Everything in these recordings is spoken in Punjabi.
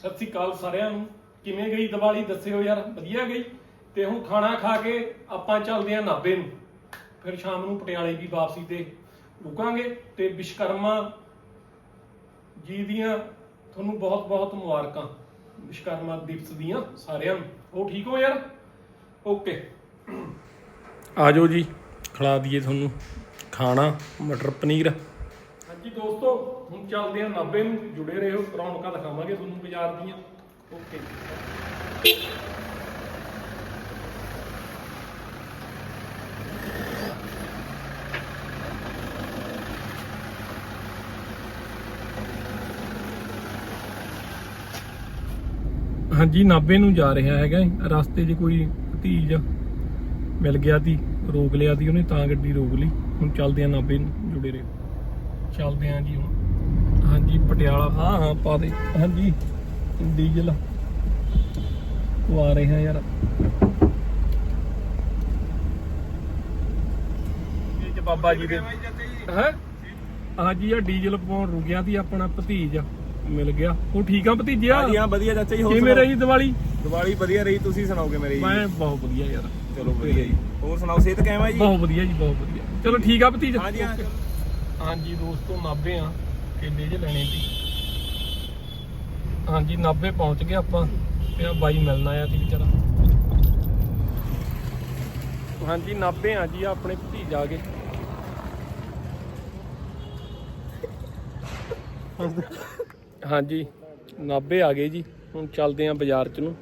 ਸਤਿ ਸ੍ਰੀ ਅਕਾਲ ਸਾਰਿਆਂ ਨੂੰ। ਕਿਵੇਂ ਗਈ ਦੀਵਾਲੀ? ਦੱਸਿਓ ਯਾਰ, ਵਧੀਆ ਗਈ? ਤੇ ਹੁਣ ਖਾਣਾ ਖਾ ਕੇ ਆਪਾਂ ਚੱਲਦੇ ਆਂ ਨਾਬੇ ਨੂੰ। ਫਿਰ ਸ਼ਾਮ ਨੂੰ ਪਟਿਆਲੇ ਦੀ ਵਾਪਸੀ ਤੇ ਰੁਕਾਂਗੇ ਤੇ ਵਿਸ਼ਕਰਮਾ ਜੀ ਦੀਆਂ ਤੁਹਾਨੂੰ ਬਹੁਤ ਬਹੁਤ ਮੁਬਾਰਕਾਂ। ਵਿਸ਼ਕਰਮਾ ਦਿਵਸ ਦੀਆਂ ਸਾਰਿਆਂ ਨੂੰ। ਉਹ ਠੀਕ ਹੋ ਯਾਰ? ਓਕੇ। ਆ ਜਾਓ ਜੀ, ਖਿਲਾ ਦਈਏ ਤੁਹਾਨੂੰ ਖਾਣਾ, ਮਟਰ ਪਨੀਰ। ਹਾਂਜੀ ਦੋਸਤੋ, ਹੁਣ ਚੱਲਦੇ ਆ ਨਾਬੇ ਨੂੰ। ਜੁੜੇ ਰਹੋ, ਰੌਣਕਾਂ ਦਿਖਾਵਾਂਗੇ ਤੁਹਾਨੂੰ ਬਾਜ਼ਾਰ ਦੀਆਂ। ਓਕੇ। ਹਾਂਜੀ ਨਾਬੇ ਨੂੰ ਜਾ ਰਿਹਾ ਹੈਗਾ ਰਸਤੇ 'ਚ ਕੋਈ ਭਤੀਜ ਮਿਲ ਗਿਆ ਸੀ, ਰੋਕ ਲਿਆ ਸੀ ਉਹਨੇ, ਤਾਂ ਗੱਡੀ ਰੋਕ ਲਈ। ਹੁਣ ਚੱਲਦੇ ਆ ਨਾਬੇ ਨੂੰ, ਜੁੜੇ ਰਹੋ। ਚੱਲਦੇ ਆ ਜੀ ਹੁਣ। ਹਾਂਜੀ ਪਟਿਆਲਾ। ਹਾਂ ਹਾਂ ਪਾ ਦੇ। ਹਾਂਜੀ ਡੀਜ਼ਲ। ਪਵਾ ਰਹੇ ਹਾਂ ਯਾਰ। ਇਹ ਬਾਬਾ ਜੀ ਦੇ ਹੈ? ਹਾਂਜੀ ਆ ਡੀਜ਼ਲ ਪਵਾਉਣ ਰੁਕਿਆ ਤੀ ਆਪਣਾ ਭਤੀਜ। ਮਿਲ ਗਿਆ। ਉਹ ਠੀਕ ਆ ਭਤੀਜਿਆ? ਹਾਂਜੀ ਹਾਂ ਵਧੀਆ ਚਾਚਾ ਜੀ ਹੋਰ ਕਿਵੇਂ? ਰਹੀ ਦੀਵਾਲੀ? ਦੀਵਾਲੀ ਵਧੀਆ ਰਹੀ ਤੁਸੀਂ ਸੁਣਾਓਗੇ ਮੇਰੇ? ਜੀ ਮੈਂ ਬਹੁਤ ਵਧੀਆ ਯਾਰ। ਚਲੋ ਵਧੀਆ ਜੀ। ਹੋਰ ਸੁਣਾਓ ਸਿਹਤ ਕਿਵੇਂ ਹੈ ਜੀ? ਬਹੁਤ ਵਧੀਆ ਜੀ ਬਹੁਤ ਵਧੀਆ। ਚਲੋ ਠੀਕ ਆ ਭਤੀਜ। ਹਾਂਜੀ ਹਾਂ ਹਾਂਜੀ ਦੋਸਤੋ, ਨਾਭੇ ਆ, ਕੇਲੇ ਜੇ ਲੈਣੇ ਸੀ। ਹਾਂਜੀ, ਨਾਭੇ ਪਹੁੰਚ ਗਏ ਆਪਾਂ ਤੇ ਆ ਬਾਈ ਮਿਲਣਾ ਆਇਆ ਸੀ ਵਿਚਾਰਾ। ਹਾਂਜੀ, ਨਾਭੇ ਆ ਜੀ ਆਪਣੇ ਭਤੀਜ ਆ ਗਏ। ਹਾਂਜੀ, ਨਾਭੇ ਆ ਗਏ ਜੀ, ਹੁਣ ਚੱਲਦੇ ਆ ਬਾਜ਼ਾਰ ਚ ਨੂੰ।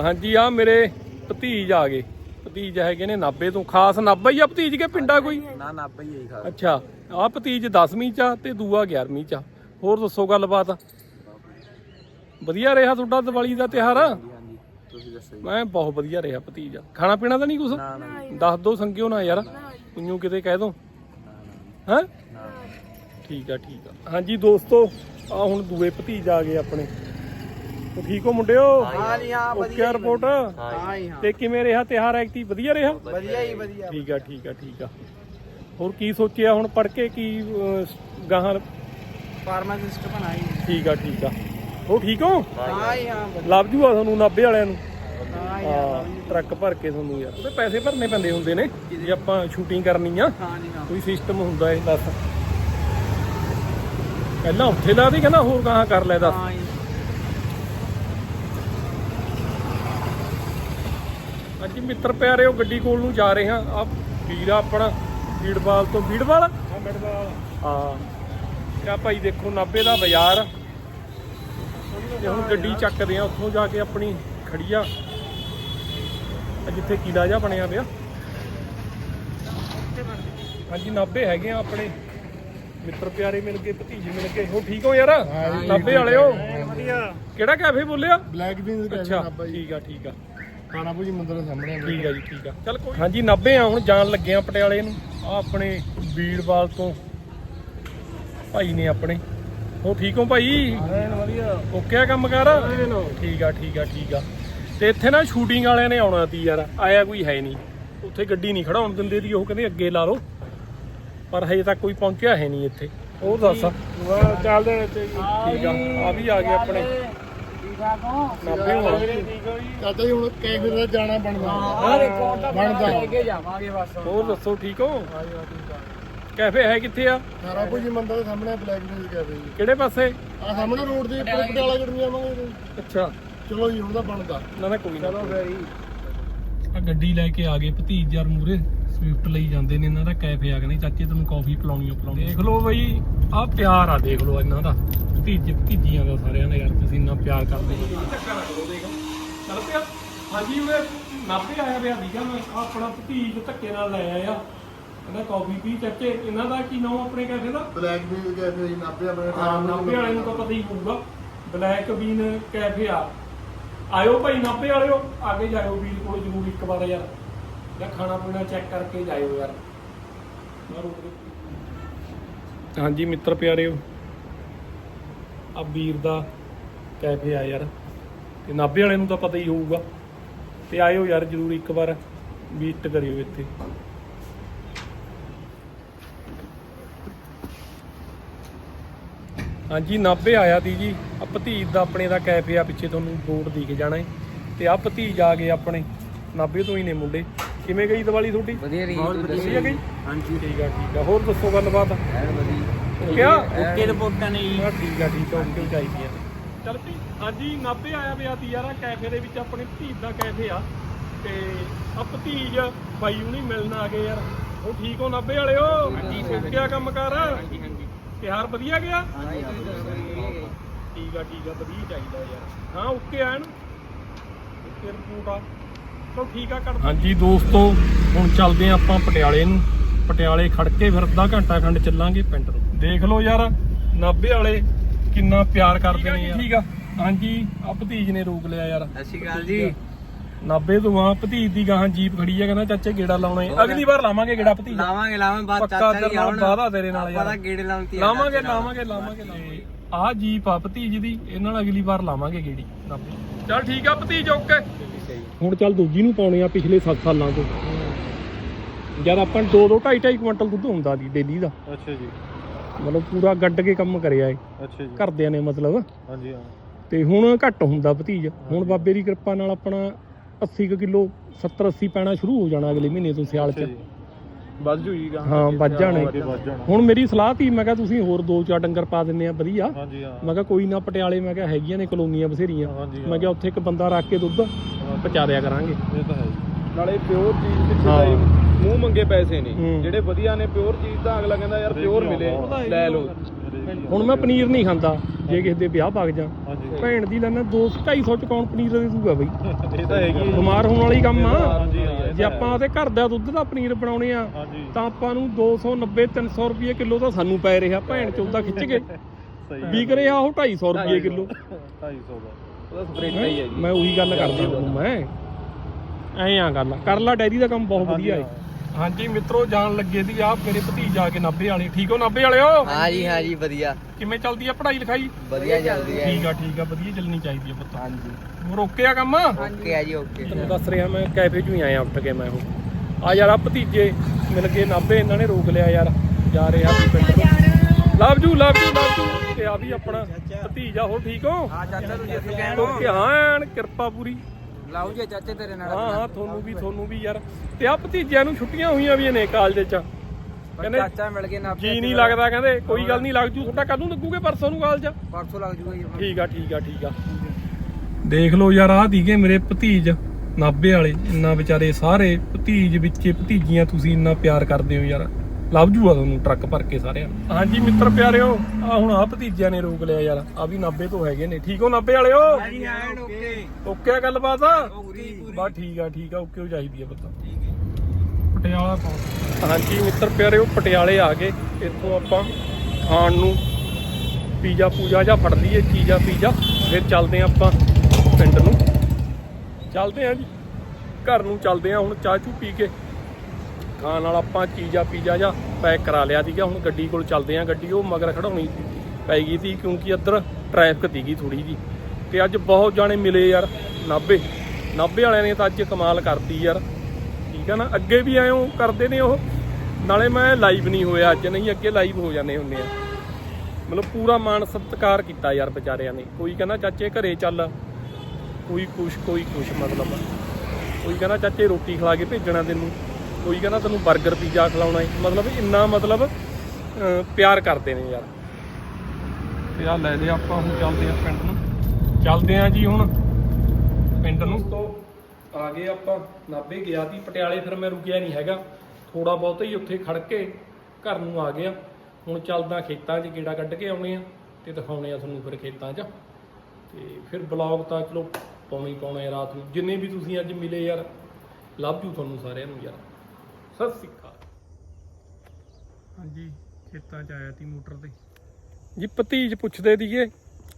ਹਾਂਜੀ, ਆ ਮੇਰੇ ਭਤੀਜ ਆ ਗਏ। ਭਤੀਜ ਹੈਗੇ ਨੇ ਨਾਭੇ ਤੋਂ ਖਾਸ ਨਾਭਾ ਹੀ ਆ ਭਤੀਜ ਕੇ ਪਿੰਡਾ ਕੋਈ? ਨਾ ਨਾ ਪਈ ਹੈ ਖਾ ਅੱਛਾ ਆ ਭਤੀਜ 10ਵੀਂ ਚ ਆ ਤੇ ਦੂਆ 11ਵੀਂ ਚ ਆ। ਹੋਰ ਦੱਸੋ ਗੱਲਬਾਤ? ਵਧੀਆ ਰਿਹਾ ਤੁਹਾਡਾ ਦੀਵਾਲੀ ਦਾ ਤਿਉਹਾਰ? ਹਾਂਜੀ ਤੁਸੀਂ ਦੱਸੋ ਮੈਂ ਬਹੁਤ ਵਧੀਆ ਰਿਹਾ ਭਤੀਜ। ਖਾਣਾ ਪੀਣਾ ਤਾਂ ਨਹੀਂ ਕੁਛ? ਦੱਸ ਦੋ ਸੰਗਿਓ ਨਾ ਯਾਰ। ਤੂੰ ਕਿਤੇ ਕਹਿ ਦੋ। ਹਾਂ? ਠੀਕ ਆ ਠੀਕ ਆ। ਹਾਂਜੀ ਦੋਸਤੋ ਆ ਹੁਣ ਦੂਏ ਭਤੀਜ ਆ ਗਏ ਆਪਣੇ। ਉਹ ਠੀਕ ਹੋ ਮੁੰਡਿਓ? ਹਾਂਜੀ ਹਾਂ ਓਕੇ ਰਿਪੋਰਟ ਹਾਂ ਜੀ। ਹਾਂ। ਤੇ ਕਿਵੇਂ ਰਿਹਾ ਤਿਉਹਾਰ ਐਕਟੀ ਵਧੀਆ ਰਿਹਾ? ਵਧੀਆ ਹੀ ਵਧੀਆ। ਠੀਕ ਆ ਠੀਕ ਆ ਠੀਕ ਆ। ਹੋਰ ਕੀ ਸੋਚਿਆ ਹੁਣ ਪੜ ਕੇ? ਕੀ ਅਹ, ਗਾਹਾਂ? ਫਾਰਮਾਸਿਸਟ ਬਣਾਈ ਠੀਕ ਆ ਠੀਕ ਆ। ਉਹ ਠੀਕ ਹੋ? ਹਾਂ ਜੀ ਹਾਂ ਲੱਭ ਜੂਆ ਤੁਹਾਨੂੰ 90 ਵਾਲਿਆਂ ਨੂੰ? ਹਾਂ ਹਾਂ ਟਰੱਕ ਭਰ ਕੇ ਤੁਹਾਨੂੰ ਯਾਰ। ਉਹਦੇ ਪੈਸੇ ਭਰਨੇ ਪੈਂਦੇ ਹੁੰਦੇ ਨੇ ਜੇ ਆਪਾਂ ਸ਼ੂਟਿੰਗ ਕਰਨੀ ਆ। ਹਾਂ ਜੀ ਹਾਂ। ਕੋਈ ਸਿਸਟਮ ਹੁੰਦਾ ਏ ਦੱਸ। ਪਹਿਲਾਂ ਉੱਥੇ ਲਾ ਦੀ ਕਹਿੰਦਾ ਹੋਰ ਗਾਹਾਂ ਕਰ ਲੈ ਦੱਸ। ਹਾਂ ਜੀ। ਹਾਂਜੀ ਮਿੱਤਰ ਪਿਆਰਿਓ ਗੱਡੀ ਕੋਲ ਨੂੰ ਜਾ ਰਹੇ ਹਾਂ। ਆ ਵੀਰ ਆ ਆਪਣਾ ਫੀਡਬਾਲ ਤੋਂ। ਫੀਡਬਾਲ ਹਾਂ ਮੈਡਮ ਹਾਂ। ਆ ਭਾਈ ਦੇਖੋ ਨਾਭੇ ਦਾ ਬਾਜ਼ਾਰ। ਤੇ ਹੁਣ ਗੱਡੀ ਚੱਕਦੇ ਆ ਉੱਥੋਂ ਜਾ ਕੇ ਆਪਣੀ ਖੜੀਆ ਆ। ਜਿੱਥੇ ਕੀੜਾ ਜਿਹਾ ਬਣਿਆ ਪਿਆ। ਹਾਂਜੀ ਨਾਭੇ ਹੈਗੇ ਆ ਆਪਣੇ। ਮਿੱਤਰ ਪਿਆਰੇ ਮਿਲ ਗਏ ਭਤੀਜੇ ਮਿਲ ਗਏ। ਹੋ ਠੀਕ ਹੋ ਯਾਰ? ਨਾਭੇ ਵਾਲਿਓ? ਵਧੀਆ। ਕਿਹੜਾ ਕੈਫੇ ਬੋਲਿਆ? ਬਲੈਕ ਬੀਨਸ ਅੱਛਾ ਠੀਕ ਆ ਠੀਕ ਆ। ਖਾਣਾ ਪੂਜੀ ਮੰਦਰ ਦੇ ਸਾਹਮਣੇ ਆ। ਠੀਕ ਆ ਜੀ ਠੀਕ ਆ। ਚੱਲ ਕੋਈ ਹਾਂਜੀ 90 ਆ ਹੁਣ ਜਾਣ ਲੱਗੇ ਆ ਪਟਿਆਲੇ ਨੂੰ। ਆ ਆਪਣੇ ਵੀਰਵਾਲ ਤੋਂ। ਭਾਈ ਨੇ ਆਪਣੇ। ਹੋ ਠੀਕ ਹੋ ਭਾਈ? ਵਧੀਆ। ਓਕੇ ਆ ਕੰਮ ਕਰ ਠੀਕ ਆ ਠੀਕ ਆ ਠੀਕ ਆ। ਤੇ ਇੱਥੇ ਨਾ ਸ਼ੂਟਿੰਗ ਵਾਲਿਆਂ ਨੇ ਆਉਣਾ ਸੀ ਯਾਰ। ਆਇਆ ਕੋਈ ਹੈ ਨਹੀਂ। ਉੱਥੇ ਗੱਡੀ ਨਹੀਂ ਖੜਾਉਣ ਦਿੰਦੇ ਦੀ ਉਹ ਕਹਿੰਦੇ ਅੱਗੇ ਲਾ ਲਓ। ਪਰ ਹਜੇ ਤੱਕ ਕੋਈ ਪਹੁੰਚਿਆ ਹੈ ਨਹੀਂ ਇੱਥੇ। ਹੋਰ ਦੱਸ। ਚੱਲਦੇ ਠੀਕ ਆ। ਆ ਵੀ ਆ ਗਏ ਆਪਣੇ। ਨਾਭੇ ਗਏ। ਚਾਚਾ ਜੀ ਹੁਣ ਕੈਫੇ ਦਾ ਜਾਣਾ ਬਣਦਾ। ਹਾਂ ਰਿਕਾਰਡ ਤਾਂ ਬਣਦਾ। ਲੈ ਕੇ ਜਾਵਾਂਗੇ ਬਸ। ਹੋਰ ਦੱਸੋ ਠੀਕ ਹੋ? ਕੈਫੇ ਹੈ ਕਿੱਥੇ ਆ? ਖਾਣਾ ਪੂਜੀ ਮੰਦਰ ਦੇ ਸਾਹਮਣੇ ਬਲੈਕ ਬੀਨਸ ਕੈਫੇ ਜੀ। ਕਿਹੜੇ ਪਾਸੇ? ਆ ਸਾਹਮਣੇ ਰੋਡ ਦੇ ਉੱਪਰ ਪਟਿਆਲਾ ਗੱਡੀ ਆਵਾਂਗੇ ਅੱਛਾ। ਚਲੋ ਜੀ ਉਹਦਾ ਬਣਦਾ। ਨਾ ਨਾ ਕੋਈ ਨਾ ਆ ਗੱਡੀ ਲੈ ਕੇ ਆ ਗਏ ਭਤੀਜ ਯਾਰ ਮੂਰੇ ਸਵਿਫਟ ਲਈ ਜਾਂਦੇ ਨੇ ਇਹਨਾਂ ਦਾ ਕੈਫੇ ਆ ਕਹਿੰਦੇ ਚਾਚੇ ਤੈਨੂੰ ਕਾਫੀ ਪਿਲਾਉਣੀ ਓ ਪਿਲਾਉਣੀ ਦੇਖ ਲਓ ਬਈ ਆ ਪਿਆਰ ਆ ਦੇਖ ਲਓ ਇਹਨਾਂ ਦਾ। ਭਤੀਜ ਭਤੀਜੀਆਂ ਦਾ ਸਾਰਿਆਂ ਦਾ ਯਾਰ ਤੁਸੀਂ ਇੰਨਾ ਪਿਆਰ ਕਰਦੇ ਹੋ। ਚੱਲ ਪਿਆ ਹਾਂਜੀ ਉਹਨੇ ਨਾਪੇ ਆਇਆ ਪਿਆ ਸੀਗਾ ਮੈਂ ਆਪਣਾ ਭਤੀਜ ਧੱਕੇ ਨਾਲ ਲੈ ਆਇਆ। ਕਹਿੰਦਾ ਕਾਫੀ ਪੀ ਚਾਚੇ ਇਹਨਾਂ ਦਾ ਕੀ ਨਾਮ ਆਪਣੇ ਕੈਫੇ ਦਾ? ਬਲੈਕ ਬੀਨਸ ਕੈਫੇ ਜੀ 90 ਆਪਣੇ ਹਾਂ ਨਾਭੇ ਵਾਲੇ ਨੂੰ ਤਾਂ ਪਤਾ ਹੀ ਹੋਊਗਾ। ਬਲੈਕ ਬੀਨ ਕੈਫੇ ਆ। ਆਇਓ ਭਾਈ ਨਾਭੇ ਵਾਲਿਓ ਆਗੇ ਜਾਇਓ ਵੀਰ ਕੋਲ ਜ਼ਰੂਰ ਇੱਕ ਵਾਰ ਯਾਰ। ਜਾਂ ਖਾਣਾ ਪੀਣਾ ਚੈੱਕ ਕਰਕੇ ਜਾਇਓ ਯਾਰ। ਹਾਂਜੀ ਮਿੱਤਰ ਪਿਆਰਿਓ ਆ ਵੀਰ ਦਾ ਕੈਫੇ ਆ ਯਾਰ। ਤੇ ਨਾਭੇ ਵਾਲੇ ਨੂੰ ਤਾਂ ਪਤਾ ਹੀ ਹੋਊਗਾ। ਤੇ ਆਇਓ ਯਾਰ ਜ਼ਰੂਰ ਇੱਕ ਵਾਰ ਵਿਜ਼ਿਟ ਕਰਿਓ ਇੱਥੇ। ਹਾਂਜੀ ਨਾਭੇ ਆਇਆ ਤੀ ਜੀ। ਆ ਭਤੀਜ ਦਾ ਆਪਣੇ ਦਾ ਕੈਫੇ ਆ ਪਿੱਛੇ ਤੁਹਾਨੂੰ ਬੋਰਡ ਦਿਖ ਜਾਣਾ ਹੈ ਤੇ ਆ ਭਤੀਜ ਆ ਗਏ ਆਪਣੇ। ਨਾਭੇ ਤੋਂ ਹੀ ਨੇ ਮੁੰਡੇ। ਕਿਵੇਂ ਗਈ ਦੀਵਾਲੀ ਤੁਹਾਡੀ? ਵਧੀਆ ਰਹੀ ਬਹੁਤ ਵਧੀਆ ਗਈ? ਹਾਂਜੀ। ਠੀਕ ਆ ਠੀਕ ਆ। ਹੋਰ ਦੱਸੋ ਗੱਲਬਾਤ? ਵਧੀਆ। ਕਿਆ? ਓਕੇ ਰਿਪੋਰਟਾਂ ਨੇ ਜੀ। ਠੀਕ ਆ ਠੀਕ ਆ। ਓਕੇ ਚਾਹੀਦੀ ਆ। ਚੱਲ ਵੀ ਹਾਂਜੀ ਨਾਭੇ ਆਇਆ ਪਿਆ ਤੀ ਯਾਰ ਆ ਕੈਫੇ ਦੇ ਵਿੱਚ ਆਪਣੇ ਭਤੀਜ ਦਾ ਕੈਫੇ ਆ। ਤੇ ਆ ਭਤੀਜ ਬਾਈ ਨੂੰ ਨਹੀਂ ਮਿਲਣ ਆ ਗਏ ਯਾਰ। ਉਹ ਠੀਕ ਹੋ ਨਾਭੇ ਵਾਲਿਓ? ਹਾਂਜੀ ਕਿਆ ਕੰਮ ਕਰ? ਹਾਂਜੀ ਹਾਂਜੀ। ਤਿਹਾਰ ਵਧੀਆ ਗਿਆ? ਹਾਂਜੀ ਠੀਕ ਆ ਠੀਕ ਆ ਵਧੀਆ ਚਾਹੀਦਾ ਯਾਰ। ਹਾਂ ਓਕੇ ਆਣ ਓਕੇ ਰਿਪੋਰਟ ਆ। ਚਲੋ ਠੀਕ ਆ ਕੱਢ ਹਾਂਜੀ ਦੋਸਤੋ ਹੁਣ ਚੱਲਦੇ ਆ ਆਪਾਂ ਪਟਿਆਲੇ ਨੂੰ। ਪਟਿਆਲੇ ਖੜ ਕੇ ਫਿਰ ਅੱਧਾ ਘੰਟਾ ਖੰਡ ਚੱਲਾਂਗੇ ਪਿੰਡ ਨੂੰ। ਦੇਖ ਲਓ ਯਾਰ ਨਾਭੇ ਵਾਲੇ। ਕਿੰਨਾ ਪਿਆਰ ਕਰਦੇ ਨੇ ਯਾਰ। ਠੀਕ ਆ। ਹਾਂਜੀ ਆ ਭਤੀਜ ਨੇ ਰੋਕ ਲਿਆ ਯਾਰ। ਸਤਿ ਅਕਾਲ ਜੀ। ਨਾਭੇ ਤੋਂ ਆ ਭਤੀਜ ਦੀ ਗਾਹਾਂ ਜੀਪ ਖੜੀ ਆ ਕਹਿੰਦਾ ਚਾਚੇ ਗੇੜਾ ਲਾਉਣਾ ਹੈ ਅਗਲੀ ਵਾਰ ਲਾਵਾਂਗੇ ਗੇੜਾ ਭਤੀਜ। ਲਾਵਾਂਗੇ ਲਾਵਾਂਗੇ ਬਾਤ ਪੱਕਾ ਚਾਚਾ ਨਾਲ ਆਉਣ। ਤੇਰੇ ਨਾਲ ਆਪਾਂ ਤਾਂ। ਗੇੜੇ ਲਾਵਾਂਗੇ ਲਾਵਾਂਗੇ ਲਾਵਾਂਗੇ ਲਾਵਾਂਗੇ। ਆਹ ਜੀਪ ਆ ਭਤੀਜ ਦੀ ਇਹਨਾਂ ਨਾਲ ਅਗਲੀ ਵਾਰ ਲਾਵਾਂਗੇ ਗੇੜੀ ਚੱਲ ਠੀਕ ਆ ਭਤੀਜ ਓਕੇ। ਹੁਣ ਚੱਲ ਦੂਜੀ ਨੂੰ ਪਾਉਣੇ ਆ ਪਿਛਲੇ 7 ਸਾਲਾਂ ਤੋਂ। ਜਦ ਆਪਾਂ 2 2 2.5 2.5 ਕੁਇੰਟਲ ਦੁੱਧ ਹੁੰਦਾ ਸੀ ਡੇਲੀ ਦਾ। ਅੱਛਾ ਜੀ। ਮਤਲਬ ਪੂਰਾ ਗੱਡ ਕੇ ਕੰਮ ਕਰਿਆ ਏ ਅੱਛਾ ਜੀ। ਘਰਦਿਆਂ ਨੇ ਮਤਲਬ। ਹਾਂਜੀ ਹਾਂ। ਤੇ ਹੁਣ ਘੱਟ ਹੁੰਦਾ ਭਤੀਜ। ਹੁਣ ਬਾਬੇ ਦੀ ਕਿਰਪਾ ਨਾਲ ਆਪਣਾ 80 ਕੁ ਕਿਲੋ 70 80 ਪੈਣਾ ਸ਼ੁਰੂ ਹੋ ਜਾਣਾ ਅਗਲੇ ਮਹੀਨੇ ਤੋਂ ਸਿਆਲ ਚ। ਵੱਧ ਜੂਗਾ ਹਾਂ ਵੱਧ ਜਾਣੇ ਹੁਣ ਮੇਰੀ ਸਲਾਹ ਤੀ ਮੈਂ ਕਿਹਾ ਤੁਸੀਂ ਹੋਰ ਦੋ ਚਾਰ ਡੰਗਰ ਪਾ ਦਿੰਨੇ ਆ ਵਧੀਆ। ਹਾਂਜੀ ਹਾਂ। ਮੈਂ ਕਿਹਾ ਕੋਈ ਨਾ ਪਟਿਆਲੇ ਮੈਂ ਕਿਹਾ ਹੈਗੀਆਂ ਨੇ ਕਲੋਨੀਆਂ ਹਾਂ। ਮੈਂ ਕਿਹਾ ਉੱਥੇ ਇੱਕ ਬੰਦਾ ਰੱਖ ਕੇ ਦੁੱਧ ਪਹੁੰਚਾ ਦਿਆ ਕਰਾਂਗੇ। ਇਹ ਤਾਂ ਹੈ ਜੀ। ਨਾਲੇ ਪਿਓਰ ਚੀਜ਼ ਪਿੱਛੇ ਹਾਂ। ਮੂੰਹ ਮੰਗੇ ਪੈਸੇ ਹੂੰ। ਨਹੀਂ ਜਿਹੜੇ ਵਧੀਆ ਨੇ ਪਿਓਰ ਚੀਜ਼ ਤਾਂ ਅਗਲਾ ਕਹਿੰਦਾ ਯਾਰ ਪਿਓਰ ਮਿਲੇ ਲੈ ਲਓ। ਹੁਣ ਮੈਂ ਪਨੀਰ ਨਹੀਂ ਖਾਂਦਾ ਜੇ ਕਿਸੇ ਦੇ ਵਿਆਹ ਵਗ ਜਾ ਹਾਂਜੀ। ਭੈਣ ਦੀ ਲੈਣਾ 2 250 ਚ ਕੌਣ ਪਨੀਰ ਦੇ ਦੂਗਾ ਬਈ? ਇਹ ਤਾਂ ਹੈਗੀ ਹੈ। ਬਿਮਾਰ ਹੋਣ ਵਾਲੀ ਕੰਮ ਆ। ਹਾਂਜੀ ਹਾਂ ਇਹ ਜੇ ਤਾਂ ਆਪਾਂ ਉਹਦੇ ਘਰ ਦਾ ਦੁੱਧ ਦਾ ਪਨੀਰ ਬਣਾਉਣੇ ਆ ਹਾਂਜੀ। ਤਾਂ ਆਪਾਂ ਨੂੰ 290 300 ਰੁਪਏ ਕਿਲੋ ਤਾਂ ਸਾਨੂੰ ਪੈ ਰਿਹਾ। ਭੈਣ ਚੋਦਾ ਖਿੱਚ ਕੇ। ਸਹੀ ਵਿਕ ਰਿਹਾ ਉਹ 250 ਰੁਪਏ ਕਿਲੋ। 250 ਦਾ। ਉਹਦਾ ਸਪਰੇਟ ਹੀ ਹੈ ਜੀ। ਮੈਂ ਉਹੀ ਗੱਲ ਕਰਦਾ ਤੁਹਾਨੂੰ ਮੈਂ। ਐਂ ਆ ਗੱਲ। ਕਰ ਲਾ ਡੈਰੀ ਦਾ ਕੰਮ ਬਹੁਤ ਵਧੀਆ ਹੈ। ਹਾਂਜੀ ਮਿੱਤਰੋ ਜਾਣ ਲੱਗੇ ਦੀ ਆਪ ਮੇਰੇ ਭਤੀਜ ਆ ਕੇ ਨਾਭੇ ਵਾਲੇ। ਠੀਕ ਹੋ ਨਾਭੇ ਵਾਲਿਓ? ਹਾਂ ਜੀ ਹਾਂ ਜੀ ਵਧੀਆ। ਕਿਵੇਂ ਚੱਲਦੀ ਆ ਪੜ੍ਹਾਈ ਲਿਖਾਈ? ਵਧੀਆ ਚੱਲਦੀ ਹੈ ਠੀਕ ਆ ਠੀਕ ਆ ਵਧੀਆ ਚੱਲਣੀ ਚਾਹੀਦੀ ਆ ਪੁੱਤ। ਹਾਂਜੀ। ਹੋਰ ਓਕੇ ਆ ਕੰਮ? ਓਕੇ ਆ ਜੀ ਓਕੇ। ਤੁਹਾਨੂੰ ਦੱਸ ਰਿਹਾ ਮੈਂ ਕੈਫੇ 'ਚੋਂ ਹੀ ਆਇਆ ਉੱਠ ਕੇ ਮੈਂ ਉਹ। ਆ ਯਾਰ ਆ ਭਤੀਜੇ ਮਿਲ ਗਏ ਨਾਭੇ ਇਹਨਾਂ ਨੇ ਰੋਕ ਲਿਆ ਯਾਰ। ਜਾ ਰਹੇ ਆ ਵੀ ਪਿੰਡ। ਲਵ ਜੂ ਲਵ ਜੂ ਲਵ ਜੂ ਤੇ ਆ ਵੀ ਆਪਣਾ ਭਤੀਜਾ ਹੋ ਠੀਕ ਹੋ? ਹਾਂ ਚਾਚਾ ਤੂੰ ਜਿੱਥੇ ਓਕੇ ਹਾਂ ਐਨ ਕਿਰਪਾ ਪੂਰੀ। ਲਾਉ ਜੀ ਚਾਚੇ ਤੇਰੇ ਨਾਲ ਹਾਂ ਹਾਂ ਤੁਹਾਨੂੰ ਵੀ ਤੁਹਾਨੂੰ ਵੀ ਯਾਰ। ਤੇ ਆ ਭਤੀਜਿਆਂ ਨੂੰ ਛੁੱਟੀਆਂ ਹੋਈਆਂ ਵੀ ਨੇ ਕਾਲਜ 'ਚ। ਕਹਿੰਦੇ ਚਾਚਾ ਮਿਲ ਕੇ ਨਾ ਜੀ ਨਹੀਂ ਲੱਗਦਾ ਕਹਿੰਦੇ ਕੋਈ ਗੱਲ ਨਹੀਂ ਲੱਗ ਜੂ। ਤੁਹਾਡਾ ਕੱਲ ਨੂੰ ਲੱਗੂਗੇ ਪਰਸੋਂ ਨੂੰ ਕਾਲਜ? ਪਰਸੋਂ ਲੱਗ ਜੂਗਾ ਜੀ। ਠੀਕ ਆ ਠੀਕ ਆ ਠੀਕ ਆ। ਦੇਖ ਲਓ ਯਾਰ ਆਹ ਦੀਗੇ ਮੇਰੇ ਭਤੀਜ ਨਾਭੇ ਵਾਲੇ। ਇੰਨਾ ਵਿਚਾਰੇ ਸਾਰੇ ਭਤੀਜ ਵਿੱਚੇ ਭਤੀਜੀਆਂ ਤੁਸੀਂ ਇੰਨਾ ਪਿਆਰ ਕਰਦੇ ਹੋ ਯਾਰ। ਲੱਭ ਜੂਗਾ ਤੁਹਾਨੂੰ ਟਰੱਕ ਭਰ ਕੇ ਸਾਰਿਆਂ ਨੂੰ। ਹਾਂਜੀ ਮਿੱਤਰ ਪਿਆਰਿਓ ਆ ਹੁਣ ਆ ਭਤੀਜਿਆਂ ਨੇ ਰੋਕ ਲਿਆ ਯਾਰ ਆ ਵੀ ਨਾਭੇ ਤੋਂ ਹੈਗੇ ਨੇ। ਠੀਕ ਹੋ ਨਾਭੇ ਵਾਲਿਓ? ਹਾਂਜੀ ਐਨ ਓਕੇ। ਓਕੇ ਆ ਗੱਲਬਾਤ? ਆ ਪੂਰੀ। ਬਸ ਠੀਕ ਆ ਠੀਕ ਆ ਓਕੇ ਹੋ ਚਾਹੀਦੀ ਆ ਪਤਾ। ਪਟਿਆਲਾ ਤੋਂ। ਹਾਂਜੀ ਮਿੱਤਰ ਪਿਆਰਿਓ ਪਟਿਆਲੇ ਆ ਗਏ। ਇੱਥੋਂ ਆਪਾਂ ਖਾਣ ਨੂੰ ਪੀਜ਼ਾ ਪੂਜਾ ਜਾਂ ਫੜ ਲਈਏ ਚੀਜ਼ਾ ਪੀਜ਼ਾ। ਫਿਰ ਚੱਲਦੇ ਆ ਆਪਾਂ ਪਿੰਡ ਨੂੰ। ਚੱਲਦੇ ਆ ਜੀ। ਘਰ ਨੂੰ ਚੱਲਦੇ ਆ ਹੁਣ ਚਾਹ ਚੂ ਪੀ ਕੇ। ਖਾਣ ਨਾਲ ਆਪਾਂ ਚੀਜ਼ਾ ਪੀਜ਼ਾ ਜਾਂ ਪੈਕ ਕਰਾ ਲਿਆ ਸੀਗਾ, ਹੁਣ ਗੱਡੀ ਕੋਲ ਚੱਲਦੇ ਆ ਗੱਡੀ, ਉਹ ਮਗਰ ਖੜਾਉਣੀ ਪੈ ਗਈ ਸੀ ਕਿਉਂਕਿ ਇੱਧਰ ਟ੍ਰੈਫਿਕ ਸੀਗੀ ਥੋੜੀ ਜੀ ਤੇ ਅੱਜ ਬਹੁਤ ਜਾਣੇ ਮਿਲੇ ਯਾਰ, ਨਾਭੇ। ਨਾਭੇ ਵਾਲਿਆਂ ਨੇ ਤਾਂ ਅੱਜ ਕਮਾਲ ਕਰਤੀ ਯਾਰ। ਠੀਕ ਆ ਨਾ, ਅੱਗੇ ਵੀ ਐਂ ਕਰਦੇ ਨੇ ਉਹ। ਨਾਲੇ ਮੈਂ ਲਾਈਵ ਨਹੀਂ ਹੋਇਆ ਅੱਜ, ਨਹੀਂ ਅੱਗੇ ਲਾਈਵ ਹੋ ਜਾਂਦੇ ਹੁੰਦੇ ਆ। ਮਤਲਬ ਪੂਰਾ ਮਾਣ ਸਤਿਕਾਰ ਕੀਤਾ ਯਾਰ ਵਿਚਾਰਿਆਂ ਨੇ। ਕੋਈ ਕਹਿੰਦਾ, ਚਾਚੇ ਘਰੇ ਚੱਲ। ਕੋਈ ਕੁਛ ਕੋਈ ਕੁਛ ਮਤਲਬ। ਕੋਈ ਕਹਿੰਦਾ, ਚਾਚੇ ਰੋਟੀ ਖਿਲਾ ਕੇ ਭੇਜਣਾ ਤੈਨੂੰ। ਕੋਈ ਕਹਿੰਦਾ ਤੈਨੂੰ 버ਗਰ ਪੀਜ਼ਾ ਖਿਲਾਉਣਾ ਹੈ ਮਤਲਬ ਇੰਨਾ ਮਤਲਬ ਪਿਆਰ ਕਰਦੇ ਨੇ ਯਾਰ। ਤੇ ਆ ਲੈ ਲਿਆ ਆਪਾਂ ਹੁਣ ਚੱਲਦੇ ਆ ਪਿੰਡ ਨੂੰ। ਚੱਲਦੇ ਆ ਜੀ ਹੁਣ ਪਿੰਡ ਨੂੰ। ਤੋਂ ਆ ਗਏ ਆਪਾਂ। ਨਾਭੇ ਗਿਆ ਸੀ ਪਟਿਆਲੇ ਫਿਰ ਮੈਂ ਰੁਕਿਆ ਨਹੀਂ ਹੈਗਾ। ਥੋੜਾ ਬਹੁਤ ਹੀ ਉੱਥੇ ਖੜ ਕੇ ਘਰ ਨੂੰ ਆ ਗਿਆ। ਹੁਣ ਚੱਲਦਾ ਖੇਤਾਂ 'ਚ ਗੇੜਾ ਕੱਢ ਕੇ ਆਉਣੇ ਆ ਤੇ ਦਿਖਾਉਣੇ ਆ ਤੁਹਾਨੂੰ ਫਿਰ ਖੇਤਾਂ 'ਚ। ਤੇ ਫਿਰ ਬਲੌਗ ਤਾਂ ਚਲੋ ਪਾਉਣੀ ਪਾਉਣੇ ਰਾਤ ਨੂੰ। ਜਿੰਨੇ ਵੀ ਤੁਸੀਂ ਅੱਜ ਮਿਲੇ ਯਾਰ ਲਵ ਯੂ ਤੁਹਾਨੂੰ ਸਾਰਿਆਂ ਨੂੰ ਯਾਰ। ਸਤਿ ਸ੍ਰੀ ਅਕਾਲ। ਹਾਂਜੀ ਖੇਤਾਂ 'ਚ ਆਇਆ ਤੀ ਮੋਟਰ ਤੇ। ਜੀ ਭਤੀਜ ਪੁੱਛਦੇ ਦੀਏ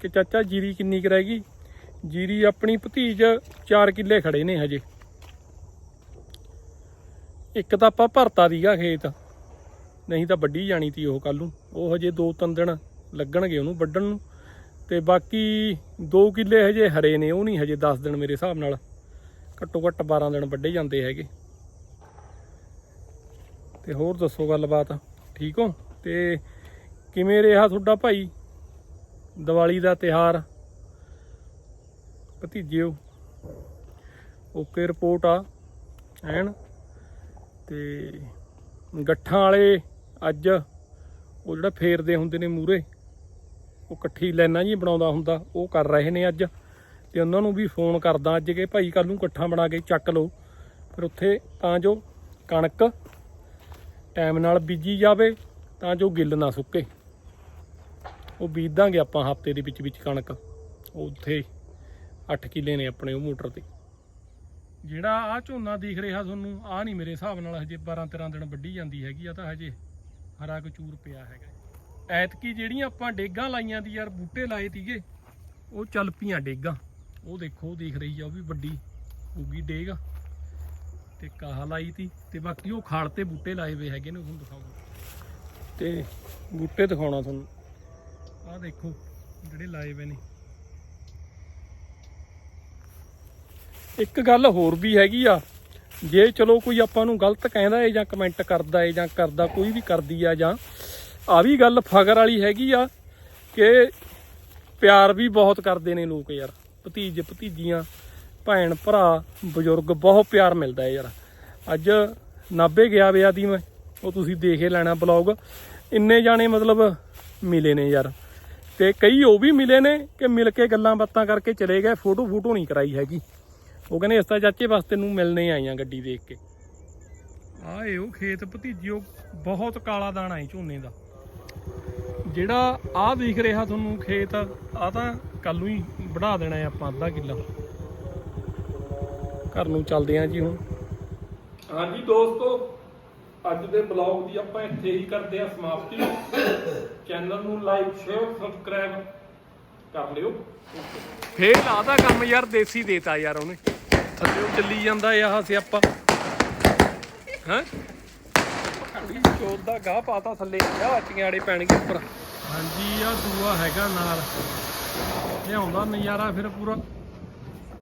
ਕਿ ਚਾਚਾ ਜੀਰੀ ਕਿੰਨੀ ਕੁ ਰਹਿ ਗਈ? ਜੀਰੀ ਆਪਣੀ ਭਤੀਜ 4 ਕਿੱਲੇ ਖੜੇ ਨੇ ਹਜੇ। ਇੱਕ ਤਾਂ ਆਪਾਂ ਭਰਤਾ ਦੀਗਾ ਖੇਤ। ਨਹੀਂ ਤਾਂ ਵੱਢੀ ਜਾਣੀ ਤੀ ਉਹ ਕੱਲ ਨੂੰ। ਉਹ ਹਜੇ 2-3 ਦਿਨ ਲੱਗਣਗੇ ਉਹਨੂੰ ਵੱਢਣ ਨੂੰ। ਤੇ ਬਾਕੀ 2 ਕਿੱਲੇ ਹਜੇ ਹਰੇ ਨੇ ਉਹ ਨਹੀਂ ਹਜੇ 10 ਦਿਨ ਮੇਰੇ ਹਿਸਾਬ ਨਾਲ। ਘੱਟੋ ਘੱਟ 12 ਦਿਨ ਵੱਢੇ ਜਾਂਦੇ ਹੈਗੇ। ਤੇ ਹੋਰ ਦੱਸੋ ਗੱਲਬਾਤ। ਠੀਕ ਹੋ? ਤੇ ਕਿਵੇਂ ਰਿਹਾ ਤੁਹਾਡਾ ਭਾਈ? ਦੀਵਾਲੀ ਦਾ ਤਿਹਾਰ ਭਤੀਜਿਓ। ਓਕੇ ਰਿਪੋਰਟ ਆ, ਐਨ। ਤੇ ਗੱਠਾਂ ਵਾਲੇ ਅੱਜ ਉਹ ਜਿਹੜਾ ਫੇਰਦੇ ਹੁੰਦੇ ਨੇ ਮੂਰੇ ਉਹ ਇਕੱਠੀ ਲਾਈਨਾਂ ਜੀ ਬਣਾਉਂਦਾ ਹੁੰਦਾ, ਉਹ ਕਰ ਰਹੇ ਨੇ ਅੱਜ। ਤੇ ਉਹਨਾਂ ਨੂੰ ਵੀ ਫੋਨ ਕਰਦਾ ਅੱਜ ਕਿ ਭਾਈ ਕੱਲ ਨੂੰ ਇਕੱਠਾ ਬਣਾ ਕੇ ਚੱਕ ਲਓ। ਫਿਰ ਉੱਥੇ ਤਾਂ ਜੋ ਕਣਕ ਟਾਈਮ ਨਾਲ ਬੀਜੀ ਜਾਵੇ ਤਾਂ ਜੋ ਗਿੱਲ ਨਾ ਸੁੱਕੇ। ਉਹ ਬੀਜ ਦਾਂਗੇ ਆਪਾਂ ਹਫ਼ਤੇ ਦੇ ਵਿੱਚ ਵਿੱਚ ਕਣਕ। ਉਹ ਉੱਥੇ 8 ਕਿੱਲੇ ਨੇ ਆਪਣੇ ਉਹ ਮੋਟਰ ਤੇ। ਜਿਹੜਾ ਆ ਝੋਨਾ ਦਿਖ ਰਿਹਾ ਤੁਹਾਨੂੰ ਆ ਨਹੀਂ ਮੇਰੇ ਹਿਸਾਬ ਨਾਲ ਹਜੇ 12 13 ਦਿਨ ਵੱਢੀ ਜਾਂਦੀ ਹੈਗੀ ਆ ਤਾਂ ਹਜੇ ਹਰਾ ਕਚੂਰ ਪਿਆ ਹੈਗਾ। ਐਤਕੀ ਜਿਹੜੀਆਂ ਆਪਾਂ ਡੇਗਾਂ ਲਾਈਆਂ ਦੀ ਯਾਰ, ਬੂਟੇ ਲਾਏ ਤੀਗੇ, ਉਹ ਚੱਲ ਪੀਆਂ ਡੇਗਾਂ। ਉਹ ਦੇਖੋ, ਉਹ ਦਿਖ ਰਹੀ ਆ, ਉਹ ਵੀ ਵੱਡੀ ਹੋਊਗੀ ਡੇਗ। ਤੇ ਕਾਹ ਲਾਈ ਤੀ ਤੇ ਬਾਕੀ ਉਹ ਖਾਲ ਤੇ ਬੂਟੇ ਲਾਏ ਹੋਏ ਹੈਗੇ ਨੇ ਤੁਹਾਨੂੰ ਦਿਖਾਉਂਗਾ ਤੇ ਬੂਟੇ ਦਿਖਾਉਣਾ ਤੁਹਾਨੂੰ। ਆਹ ਦੇਖੋ, ਜਿਹੜੇ ਲਾਏ ਹੋਏ ਨੇ। ਇੱਕ ਗੱਲ ਹੋਰ ਵੀ ਹੈਗੀ ਆ, ਜੇ ਚਲੋ ਕੋਈ ਆਪਾਂ ਨੂੰ ਗਲਤ ਕਹਿੰਦਾ ਏ ਜਾਂ ਕਮੈਂਟ ਕਰਦਾ ਏ ਜਾਂ ਕਰਦਾ, ਕੋਈ ਵੀ ਕਰਦੀ ਆ ਜਾਂ ਆ ਵੀ ਗੱਲ ਫਗਰ ਵਾਲੀ ਹੈਗੀ ਆ ਕਿ ਪਿਆਰ ਵੀ ਬਹੁਤ ਕਰਦੇ ਨੇ ਲੋਕ ਯਾਰ ਭਤੀਜ ਭਤੀਜੀਆਂ ਭੈਣ, ਭਰਾ, ਬਜ਼ੁਰਗ ਬਹੁਤ ਪਿਆਰ ਮਿਲਦਾ ਹੈ ਯਾਰ। ਅੱਜ ਨਾਭੇ ਗਿਆ ਵਿਆ ਦੀ ਮੈਂ, ਉਹ ਤੁਸੀਂ ਦੇਖ ਹੀ ਲੈਣਾ ਬਲੌਗ। ਇੰਨੇ ਜਾਣੇ ਮਤਲਬ ਮਿਲੇ ਨੇ ਯਾਰ। ਤੇ ਕਈ ਉਹ ਵੀ ਮਿਲੇ ਨੇ ਕਿ ਮਿਲ ਕੇ ਗੱਲਾਂ ਬਾਤਾਂ ਕਰਕੇ ਚਲੇ ਗਏ, ਫੋਟੋ ਫੋਟੋ ਨਹੀਂ ਕਰਾਈ ਹੈਗੀ। ਉਹ ਕਹਿੰਦੇ, ਇਸ ਤਾਂ ਚਾਚੇ ਬਸ ਤੈਨੂੰ ਮਿਲਣੇ ਆਈਆਂ ਗੱਡੀ ਦੇਖ ਕੇ। ਆਏ ਉਹ ਖੇਤ ਭਤੀਜਿਓ ਬਹੁਤ ਕਾਲਾ ਦਾਣਾ ਹੈ ਝੋਨੇ ਦਾ। ਜਿਹੜਾ ਆਹ ਦਿਖ ਰਿਹਾ ਤੁਹਾਨੂੰ ਖੇਤ ਆ ਤਾਂ ਕੱਲ ਨੂੰ ਹੀ ਵਢਾ ਦੇਣਾ ਹੈ ਆਪਾਂ, ਅੱਧਾ ਕਿੱਲਾ। ਘਰ ਨੂੰ ਚੱਲਦੇ ਆਂ ਜੀ ਹੁਣ। ਹਾਂਜੀ ਦੋਸਤੋ ਅੱਜ ਦੇ ਬਲੌਗ ਦੀ ਆਪਾਂ ਇੱਥੇ ਹੀ ਕਰਦੇ ਆਂ ਸਮਾਪਤੀ। ਚੈਨਲ ਨੂੰ ਲਾਈਕ ਸ਼ੇਅਰ ਸਬਸਕ੍ਰਾਈਬ ਕਰ ਲਿਓ। ਫੇਰ ਆਦਾ ਕੰਮ ਯਾਰ ਦੇਸੀ ਦੇਤਾ ਯਾਰ ਉਹਨੇ। ਥੱਲੇ ਚੱਲੀ ਜਾਂਦਾ ਆਹ ਸਿਆਪਾ ਹਾਂ? ਕੁੜੀ ਚੋਦ ਦਾ ਗਾਹ ਪਾਤਾ ਥੱਲੇ ਆ ਚਿੰਗਾੜੇ ਪੈਣਗੇ ਉੱਪਰ। ਹਾਂਜੀ ਆ ਦੂਆ ਹੈਗਾ ਨਾਲ। ਲਿਆਉਂਦਾ ਨਜ਼ਾਰਾ ਫਿਰ ਪੂਰਾ।